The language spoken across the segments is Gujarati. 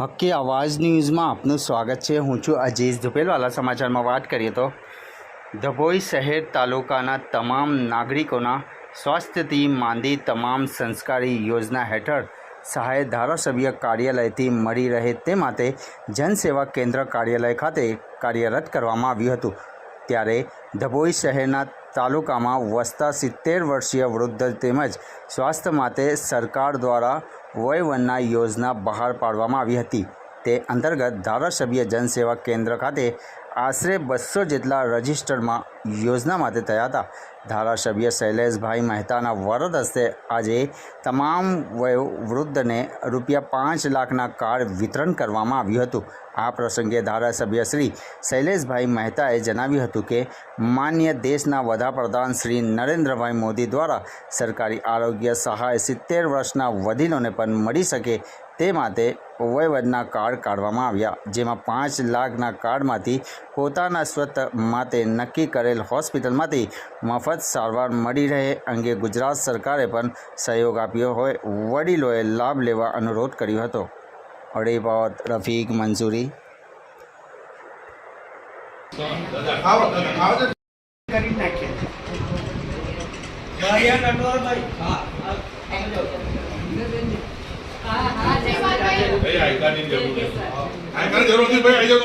હક્કી આવાજ ન્યૂઝમાં આપનું સ્વાગત છે. હું છું અજીઝ ધુપેલવાલા સમાચારમાં વાત કરીએ તો ધભોઈ શહેર તાલુકાના તમામ નાગરિકોના સ્વાસ્થ્યથી માંદી તમામ સંસ્કારી યોજના હેઠળ સહાય ધારાસભ્ય કાર્યાલયથી મળી રહે તે માટે જનસેવા કેન્દ્ર કાર્યાલય ખાતે કાર્યરત કરવામાં આવ્યું હતું. ત્યારે ધભોઈ શહેરના તાલુકામાં વસતા સિત્તેર વર્ષીય વૃદ્ધ તેમજ સ્વાસ્થ્ય માટે સરકાર દ્વારા વયવનના યોજના બહાર પાડવામાં આવી હતી. તે અંતર્ગત ધારાસભ્ય જનસેવા કેન્દ્ર ખાતે આશરે બસો જેટલા રજિસ્ટરમાં યોજના માટે થયા હતા. ધારાસભ્ય શૈલેષભાઈ મહેતાના વરદ હસ્તે આજે તમામ વયોવૃદ્ધને રૂપિયા પાંચ લાખના કાર્ડ વિતરણ કરવામાં આવ્યું હતું. આ પ્રસંગે ધારાસભ્ય શ્રી શૈલેષભાઈ મહેતાએ જણાવ્યું હતું કે, માન્ય દેશના વડાપ્રધાન શ્રી નરેન્દ્રભાઈ મોદી દ્વારા સરકારી આરોગ્ય સહાય સિત્તેર વર્ષના વડીલોને પણ મળી શકે તે માટે વયવદના કાર્ડ કાઢવામાં આવ્યા, જેમાં પાંચ લાખના કાર્ડમાંથી પોતાના સ્વત માટે નક્કી કરેલ હોસ્પિટલમાંથી મફત સારવાર મળી રહે અંગે ગુજરાત સરકારે પણ સહયોગ આપ્યો હોય, વડીલોએ લાભ લેવા અનુરોધ કર્યો હતો. અડીબાદ રફીક આવો આવો તો કરી નાખીએ. જરૂર નથી ભાઈ આઈ જાઓ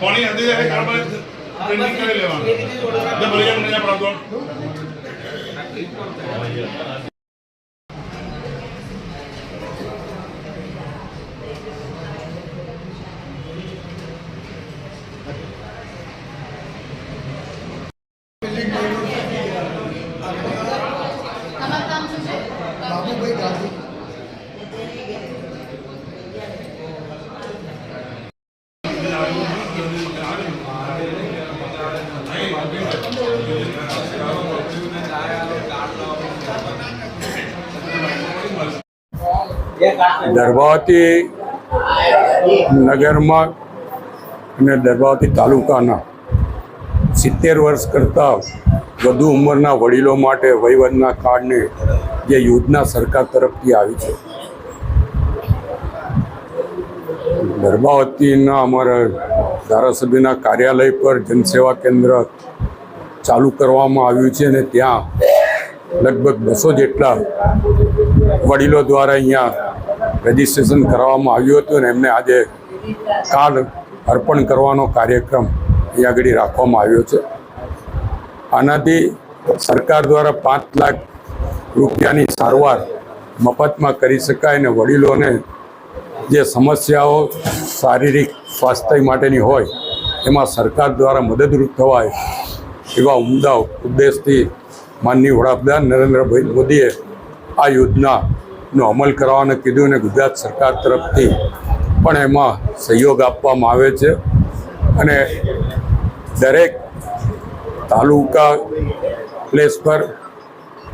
પાણી ટ્રેનિંગ કરી લેવાનું જે ભલે મને દરબાવતી નગરમાં અને દરબાવતી તાલુકાના સિત્તેર વર્ષ કરતાં વધુ ઉંમરના વડીલો માટે વહીવટના કાર્ડને જે યોજના સરકાર તરફથી આવી છે ગર્ભાવતીના અમારા ધારાસભ્યના કાર્યાલય પર જનસેવા કેન્દ્ર ચાલુ કરવામાં આવ્યું છે અને ત્યાં લગભગ બસો જેટલા વડીલો દ્વારા અહીંયા રજીસ્ટ્રેશન કરવામાં આવ્યું હતું અને એમને આજે કાર્ડ અર્પણ કરવાનો કાર્યક્રમ અહીંયા આગળ રાખવામાં આવ્યો છે. આનાથી સરકાર દ્વારા પાંચ લાખ રૂપિયાની સારવાર મફતમાં કરી શકાય અને વડીલોને જે સમસ્યાઓ શારીરિક સ્વાસ્થ્ય માટેની હોય, એમાં સરકાર દ્વારા મદદરૂપ થવાય એવા ઉમદા ઉદ્દેશથી માનનીય વડાપ્રધાન નરેન્દ્રભાઈ મોદીએ આ યોજનાનો અમલ કરવાનું કીધું અને ગુજરાત સરકાર તરફથી પણ એમાં સહયોગ આપવામાં આવે છે. અને દરેક તાલુકા પ્લેસ પર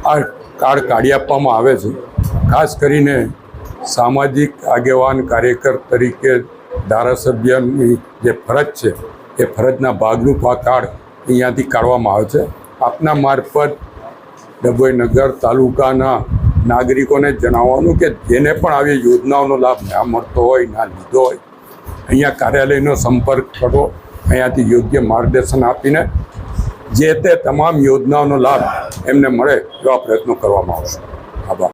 આ કાર્ડ કાઢી આપવામાં આવે છે. ખાસ કરીને સામાજિક આગેવાન કાર્યકર તરીકે ધારાસભ્યની જે ફરજ છે, એ ફરજના ભાગરૂપ આ કાર્ડ અહીંયાથી કાઢવામાં આવે છે. આપના મારફત ડભોઈ નગર તાલુકાના નાગરિકોને જણાવવાનું કે જેને પણ આવી યોજનાઓનો લાભ ના મળતો હોય, ના લીધો હોય, અહીંયા કાર્યાલયનો સંપર્ક કરો, અહીંયાથી યોગ્ય માર્ગદર્શન આપીને જે તે તમામ યોજનાઓનો લાભ એમને મળે એવા પ્રયત્નો કરવામાં આવશે